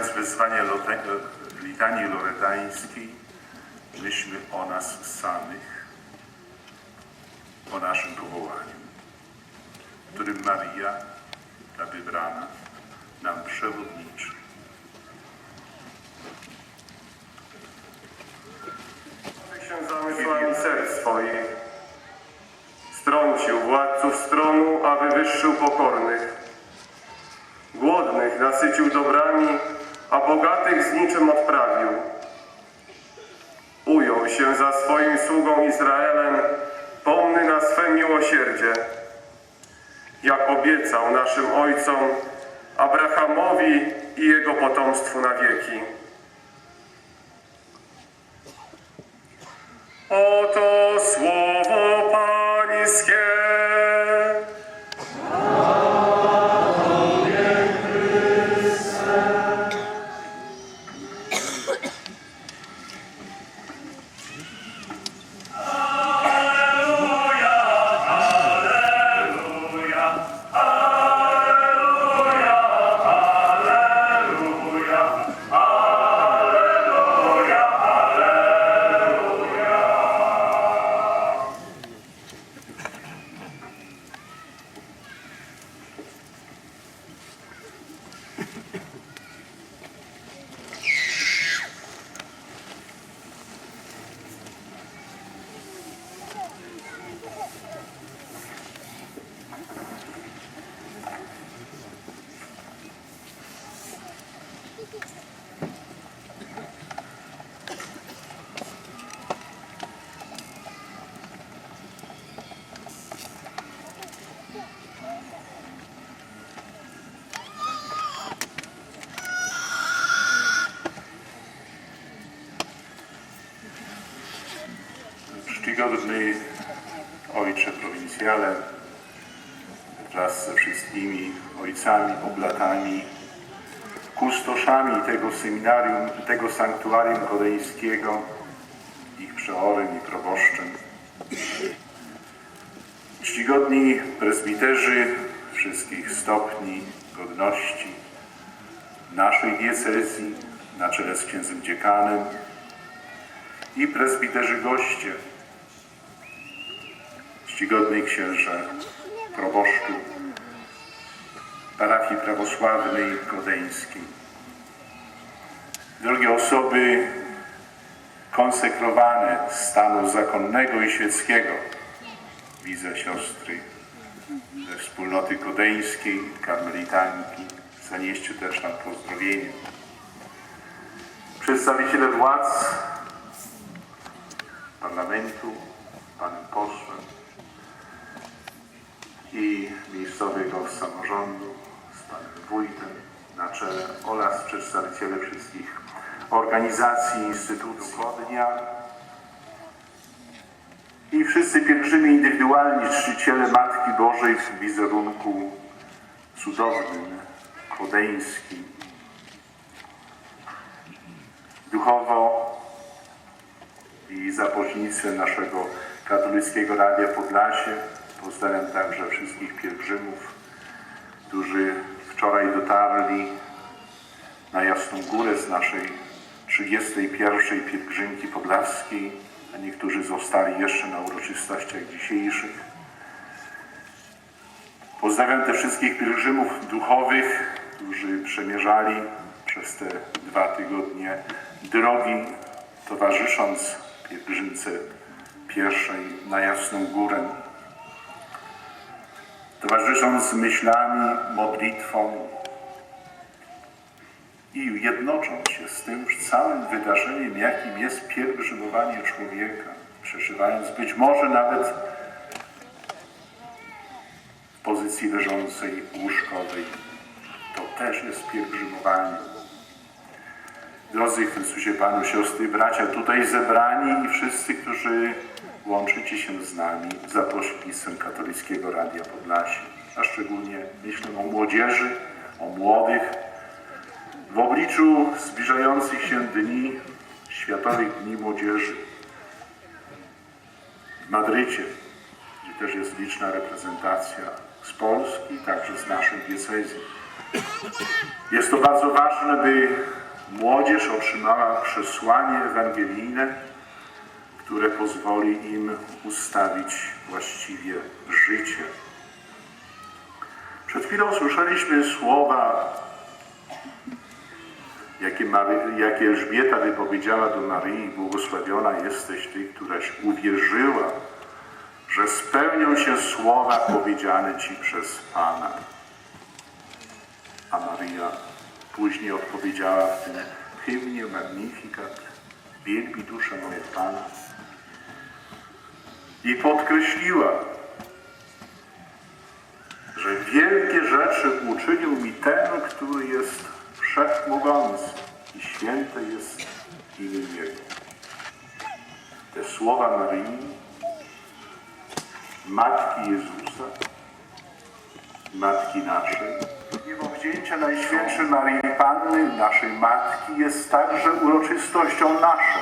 Wypowiadając wezwanie litanii loretańskiej, myślmy o nas samych, o naszym powołaniu, którym Maria, ta wybrana, nam przewodniczy. się zamysłami serc swoich. Strącił władców stronu, a wywyższył pokornych. Głodnych nasycił dobrami, a bogatych z niczym odprawił. Ujął się za swoim sługą Izraelem, pomny na swe miłosierdzie. Jak obiecał naszym ojcom, Abrahamowi i jego potomstwu na wieki. Oto słowo Pańskie. Prowincjale, wraz ze wszystkimi ojcami, oblatami, kustoszami tego seminarium, tego sanktuarium kodeńskiego, ich przeorem i proboszczem. Czcigodni prezbiterzy wszystkich stopni godności naszej diecezji na czele z księdzem dziekanem i prezbiterzy goście, czcigodny księże proboszczu parafii prawosławnej kodeńskiej. Drogie osoby konsekrowane stanu zakonnego i świeckiego, widzę siostry ze wspólnoty kodeńskiej, karmelitanki, zanieście też nam pozdrowienie. Przedstawiciele władz parlamentu, panem posłem i miejscowego samorządu z panem wójtem na czele oraz przedstawiciele wszystkich organizacji, instytucji dnia i wszyscy pielgrzymi indywidualni, czciciele Matki Bożej w wizerunku cudownym, kodeńskim. Duchowo i za pośrednictwem naszego katolickiego Radia Podlasie. Pozdrawiam także wszystkich pielgrzymów, którzy wczoraj dotarli na Jasną Górę z naszej 31. pielgrzymki podlaskiej, a niektórzy zostali jeszcze na uroczystościach dzisiejszych. Pozdrawiam też wszystkich pielgrzymów duchowych, którzy przemierzali przez te dwa tygodnie drogi, towarzysząc pielgrzymce pierwszej na Jasną Górę. Towarzysząc myślami, modlitwą i jednocząc się z tym całym wydarzeniem, jakim jest pielgrzymowanie człowieka, przeżywając być może nawet w pozycji leżącej łóżkowej, to też jest pielgrzymowanie. Drodzy Chrystusie Panu, siostry bracia, tutaj zebrani i wszyscy, którzy łączycie się z nami za pośrednictwem Katolickiego Radia Podlasie, a szczególnie myślę o młodzieży, o młodych, w obliczu zbliżających się dni, Światowych Dni Młodzieży. W Madrycie, gdzie też jest liczna reprezentacja z Polski, także z naszej diecezji. Jest to bardzo ważne, by młodzież otrzymała przesłanie ewangelijne, które pozwoli im ustawić właściwie życie. Przed chwilą słyszeliśmy słowa, jakie, Mary, jakie Elżbieta wypowiedziała do Maryi, błogosławiona jesteś Ty, któraś uwierzyła, że spełnią się słowa powiedziane Ci przez Pana. A Maryja później odpowiedziała w tym hymnie Magnificat, wielbi duszę moje Pana. I podkreśliła, że wielkie rzeczy uczynił mi ten, który jest wszechmogący i święte jest imię Jego. Te słowa Maryi, Matki Jezusa, Matki naszej, Mimo wzięcia Najświętszej Maryi Panny, naszej Matki, jest także uroczystością naszą,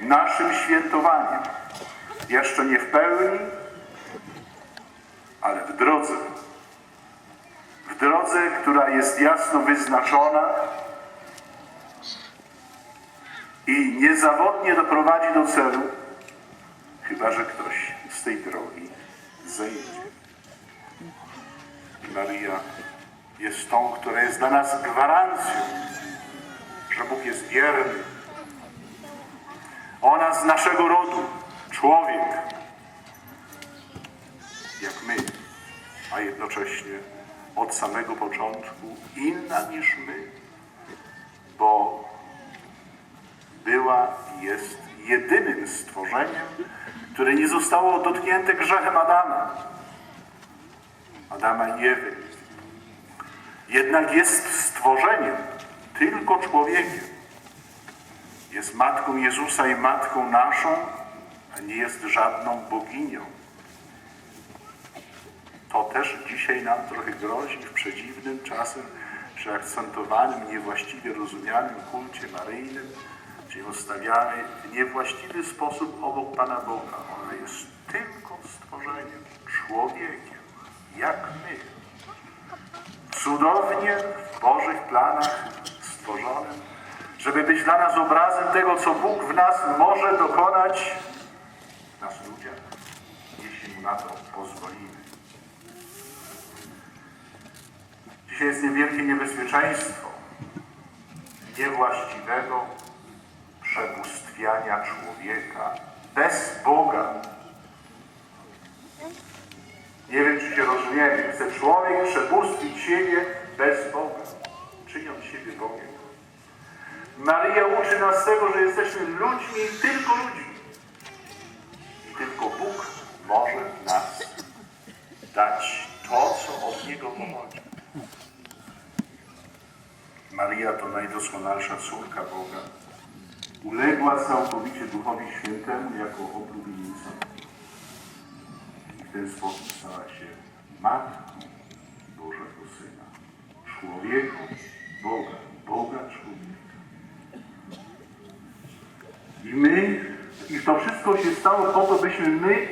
naszym świętowaniem. Jeszcze nie w pełni, ale w drodze. W drodze, która jest jasno wyznaczona i niezawodnie doprowadzi do celu, chyba że ktoś z tej drogi zejdzie. Maria jest tą, która jest dla nas gwarancją, że Bóg jest wierny. Ona z naszego rodu, człowiek, jak my, a jednocześnie od samego początku inna niż my, bo była i jest jedynym stworzeniem, które nie zostało dotknięte grzechem Adama. Adama i Ewy. Jednak jest stworzeniem, tylko człowiekiem. Jest matką Jezusa i matką naszą, a nie jest żadną boginią. To też dzisiaj nam trochę grozi w przedziwnym, czasem przeakcentowanym, niewłaściwie rozumianym kulcie maryjnym, gdzie ją stawiamy w niewłaściwy sposób obok Pana Boga. Ona jest tylko stworzeniem, człowiekiem, jak my. Cudownie w Bożych planach stworzonym, żeby być dla nas obrazem tego, co Bóg w nas może dokonać, w nas ludziach, jeśli Mu na to pozwolimy. Dzisiaj jest niewielkie niebezpieczeństwo niewłaściwego przebóstwiania człowieka bez Boga. Nie wiem, czy się rozumiemy. Chce człowiek siebie bez Boga, czyniąc siebie Bogiem. Maryja uczy nas tego, że jesteśmy ludźmi i tylko ludźmi. I tylko Bóg może nas dać to, co od Niego pochodzi. Maryja to najdoskonalsza córka Boga. Uległa całkowicie Duchowi Świętemu jako oblubienica. I w ten sposób stała się Matką. Człowieku Boga, Boga człowieka. I my, i to wszystko się stało po to, byśmy my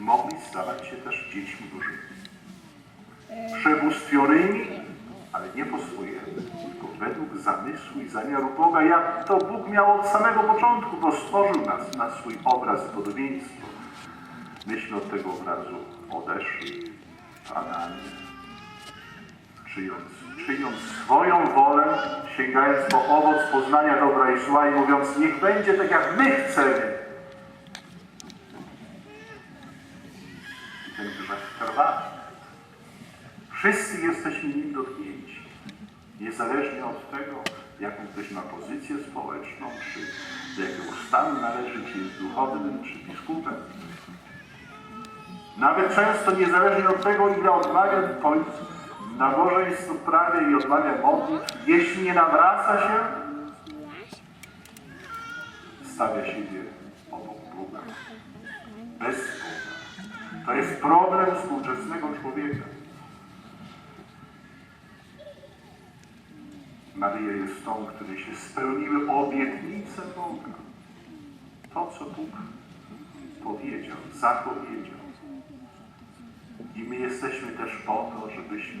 mogli stawać się też dziećmi Bożymi. Przebóstwionymi, ale nie po swojemu, tylko według zamysłu i zamiaru Boga, jak to Bóg miał od samego początku, bo stworzył nas na swój obraz i podobieństwo. Myśmy od tego obrazu odeszli, padali, czyniąc, czyniąc swoją wolę, sięgając po owoc poznania dobra i zła i mówiąc, niech będzie tak, jak my chcemy. I ten grzech trwa. Wszyscy jesteśmy nim dotknięci. Niezależnie od tego, jaką ktoś ma pozycję społeczną, czy do jakiego stanu należy, czy jest duchownym, czy biskupem. Nawet często niezależnie od tego, ile odwagi w końcu nabożeństw odprawia i odmawia modlitw, jeśli nie nawraca się, stawia siebie obok Boga. Bez Boga. To jest problem współczesnego człowieka. Maryja jest tą, której się spełniły obietnice Boga. To, co Bóg powiedział, zapowiedział. I my jesteśmy też po to, żebyśmy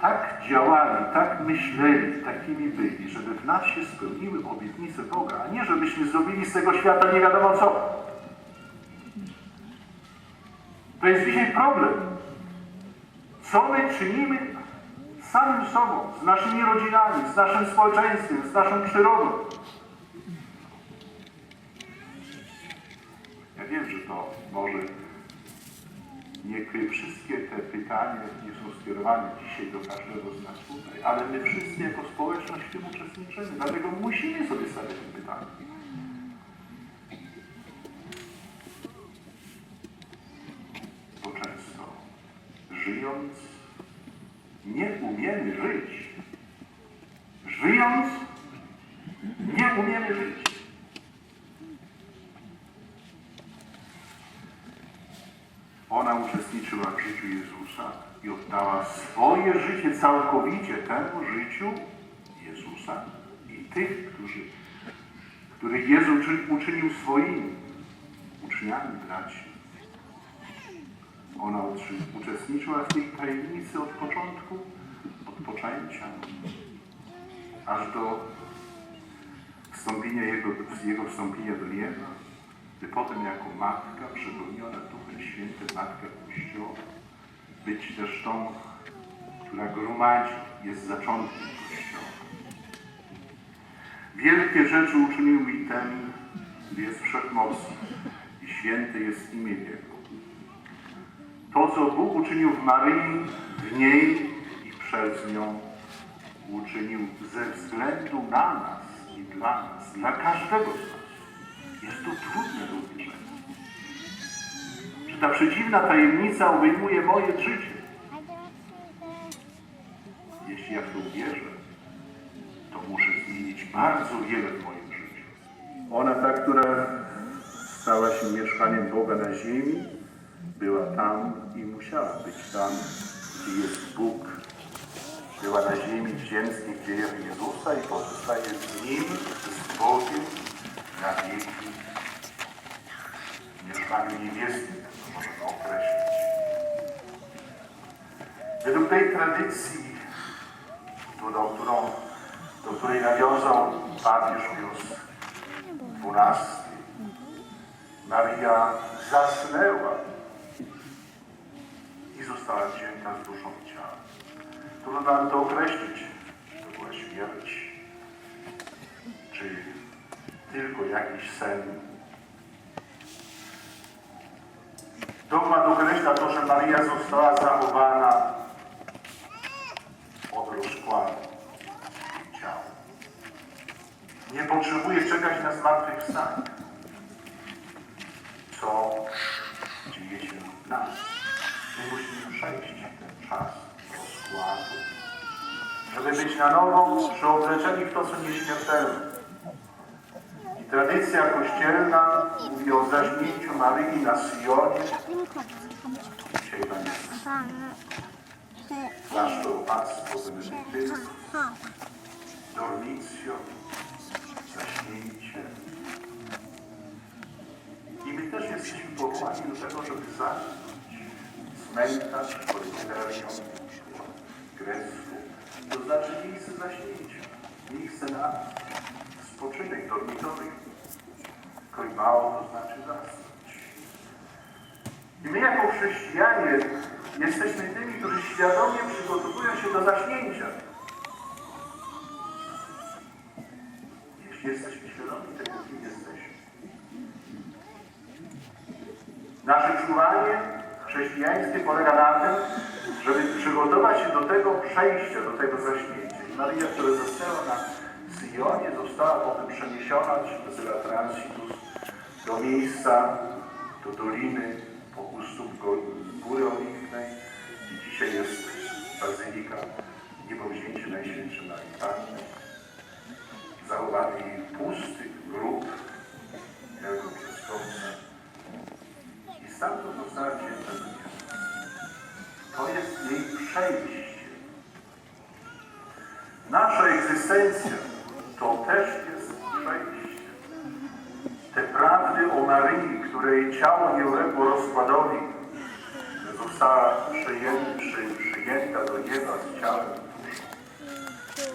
tak działali, tak myśleli, takimi byli, żeby w nas się spełniły obietnice Boga, a nie żebyśmy zrobili z tego świata nie wiadomo co. To jest dzisiaj problem. Co my czynimy z samym sobą, z naszymi rodzinami, z naszym społeczeństwem, z naszą przyrodą? Ja wiem, że to może nie wszystkie te pytania nie są skierowane dzisiaj do każdego z nas tutaj, ale my wszyscy jako społeczność w tym uczestniczymy, dlatego musimy sobie stawiać pytania. Bo często żyjąc nie umiemy żyć. Żyjąc nie umiemy żyć. Ona uczestniczyła w życiu Jezusa i oddała swoje życie całkowicie temu życiu Jezusa i tych, którzy, których Jezus uczy- uczynił swoimi uczniami, braci. Ona uczestniczyła w tej tajemnicy od początku, od poczęcia, aż do wstąpienia jego, jego wstąpienia do nieba, by potem jako matka przepełniona Duchem Świętym, matka Kościoła, być też tą, która gromadzi, jest zaczątkiem Kościoła. Wielkie rzeczy uczynił mi ten, gdy jest wszechmocny i święte jest imię Jego. To, co Bóg uczynił w Maryi, w niej i przez nią, uczynił ze względu na nas i dla nas, dla każdego z nas. Jest to trudne do. Ta przeciwna tajemnica obejmuje moje życie. Jeśli ja w to uwierzę, to muszę zmienić bardzo wiele w moim życiu. Ona, ta, która stała się mieszkaniem Boga na ziemi, była tam i musiała być tam, gdzie jest Bóg. Była na ziemi w ziemskich dziejach Jezusa i pozostaje z Nim, z Bogiem na wieki. W mieszkaniu niebieskim, Według tej tradycji, do, którą, do której nawiązał papież Pius XII, Maria zasnęła i została wzięta z duszą i ciałem. Trudno nam to określić, to była śmierć, czy tylko jakiś sen. Dogmat określa to, że Maria została zachowana rozkładu jej ciała. Nie potrzebuje czekać na zmartwychwstanie. Co dzieje się w nas? My musimy przejść ten czas rozkładu, żeby być na nowo przeobleczeni w to, co nieśmiertelne. I tradycja kościelna mówi o zaśnięciu Maryi na Sionie. Dzisiaj tam klasztor opactwo benedyktyńskie, dormicjo, zaśnięcie. I my też jesteśmy powołani do tego, żeby zasnąć. Cmentarz, politerium, grecku, to znaczy miejsce zaśnięcia, miejsce na spoczynek dormitory. Koimało to znaczy zasnąć. I my jako chrześcijanie jesteśmy tymi, którzy świadomie przygotowują się do zaśnięcia. Jeśli jesteśmy świadomi tego, kim jesteśmy. Nasze czuwanie chrześcijańskie polega na tym, żeby przygotować się do tego przejścia, do tego zaśnięcia. I Maria, która zasnęła na Syjonie, została potem przeniesiona, czy nazywa Transitus, do miejsca, do doliny, Góry Oliwnej i dzisiaj jest Bazylika Niebowzięcia Najświętszej Marii Panny. Jej pusty grób jako piaskowca i stamtąd została wzięta. To jest jej przejście. Nasza egzystencja to też jest przejście. Te prawdy o Maryi, której ciało nie uległo rozkładowi, została przyjęta, przy, przyjęta do nieba z ciałem.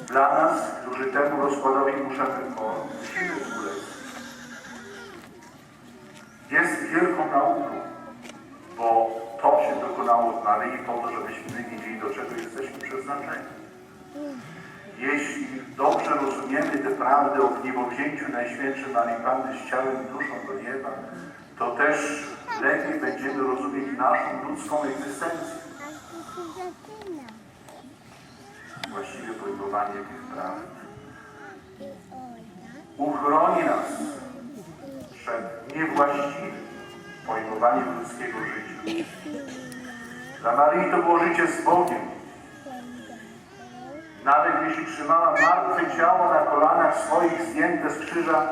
Dla nas, którzy temu rozkładowi musimy o musimy ulec, jest wielką nauką, bo to się dokonało w Maryi po to, żebyśmy wiedzieli, do czego jesteśmy przeznaczeni. Jeśli dobrze rozumiemy te prawdy o wniebowzięciu Najświętszej Marii Panny z ciałem i duszą do nieba, to też lepiej będziemy rozumieć naszą ludzką egzystencję. Właściwe pojmowanie tych prawd uchroni nas przed niewłaściwym pojmowaniem ludzkiego życia. Dla Maryi to było życie z Bogiem. Nawet jeśli trzymała martwe ciało na kolanach swoich zdjęte z krzyża,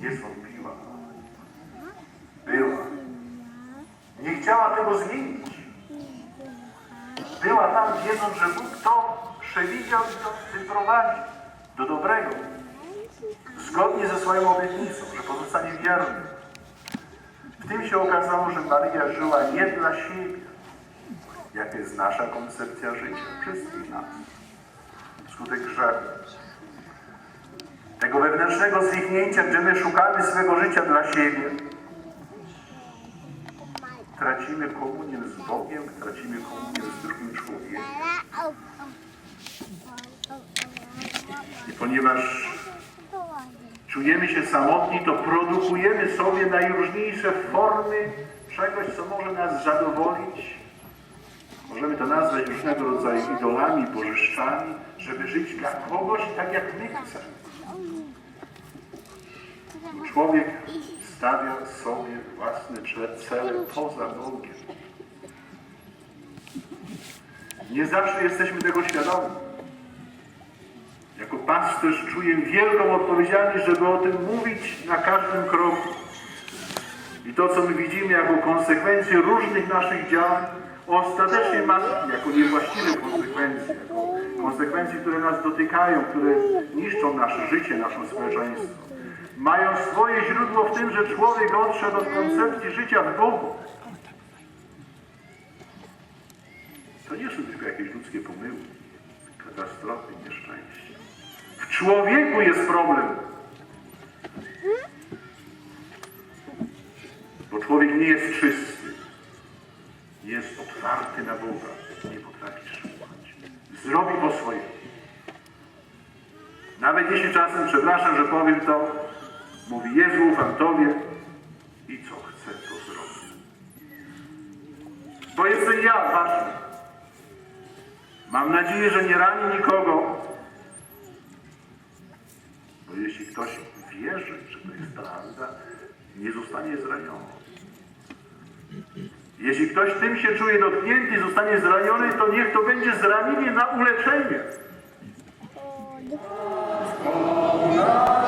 nie zwątpiła. Była. Nie chciała tego zmienić. Była tam wiedząc, że Bóg to przewidział i to wyprowadzi do dobrego. Zgodnie ze swoją obietnicą, że pozostanie wierny. W tym się okazało, że Maryja żyła nie dla siebie, jak jest nasza koncepcja życia, wszystkich nas. Wskutek grzechu. Tego wewnętrznego zwichnięcia, gdzie my szukamy swego życia dla siebie, tracimy komunię z Bogiem, tracimy komunię z drugim człowiekiem. I ponieważ czujemy się samotni, to produkujemy sobie najróżniejsze formy czegoś, co może nas zadowolić. Możemy to nazwać różnego rodzaju idolami, bożyszczami, żeby żyć dla kogoś tak, jak my chcemy. Człowiek stawia sobie własne cele poza Bogiem. Nie zawsze jesteśmy tego świadomi. Jako pasterz czuję wielką odpowiedzialność, żeby o tym mówić na każdym kroku. I to, co my widzimy jako konsekwencje różnych naszych działań, ostatecznie ma jako niewłaściwe konsekwencje, konsekwencje, które nas dotykają, które niszczą nasze życie, nasze społeczeństwo. Mają swoje źródło w tym, że człowiek odszedł od koncepcji życia w Bogu. To nie są tylko jakieś ludzkie pomyłki, katastrofy, nieszczęścia. W człowieku jest problem. Bo człowiek nie jest czysty. Jest otwarty na Boga. Nie potrafi słuchać. Zrobi po swojemu. Nawet jeśli czasem, przepraszam, że powiem to, mówi Jezu, ufam Tobie i co chcę, to zrobię. Bo jestem ja ważny. Mam nadzieję, że nie rani nikogo. Bo jeśli ktoś wierzy, że to jest prawda, nie zostanie zraniony. Jeśli ktoś tym się czuje dotknięty zostanie zraniony, to niech to będzie zranienie na uleczenie. Przez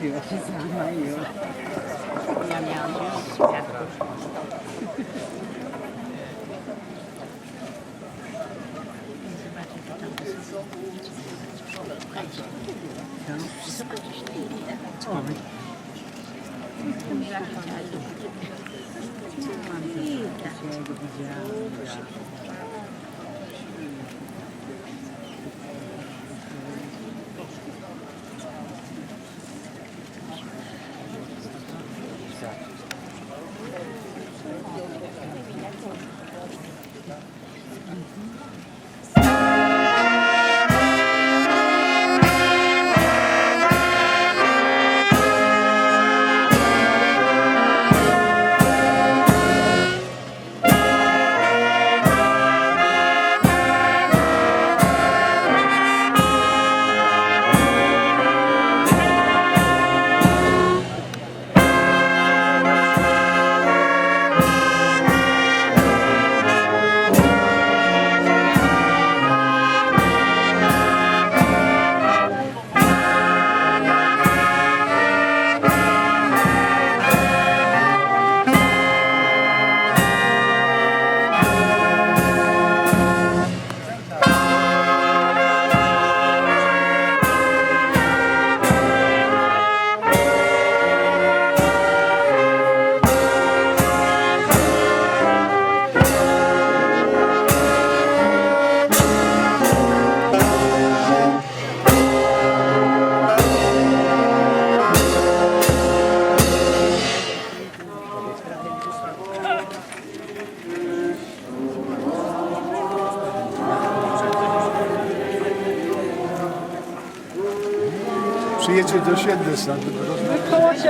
to wypiła się sama i już. Ja miałam Przyjedźcie do Siedlec, tam tylko rozmawiać.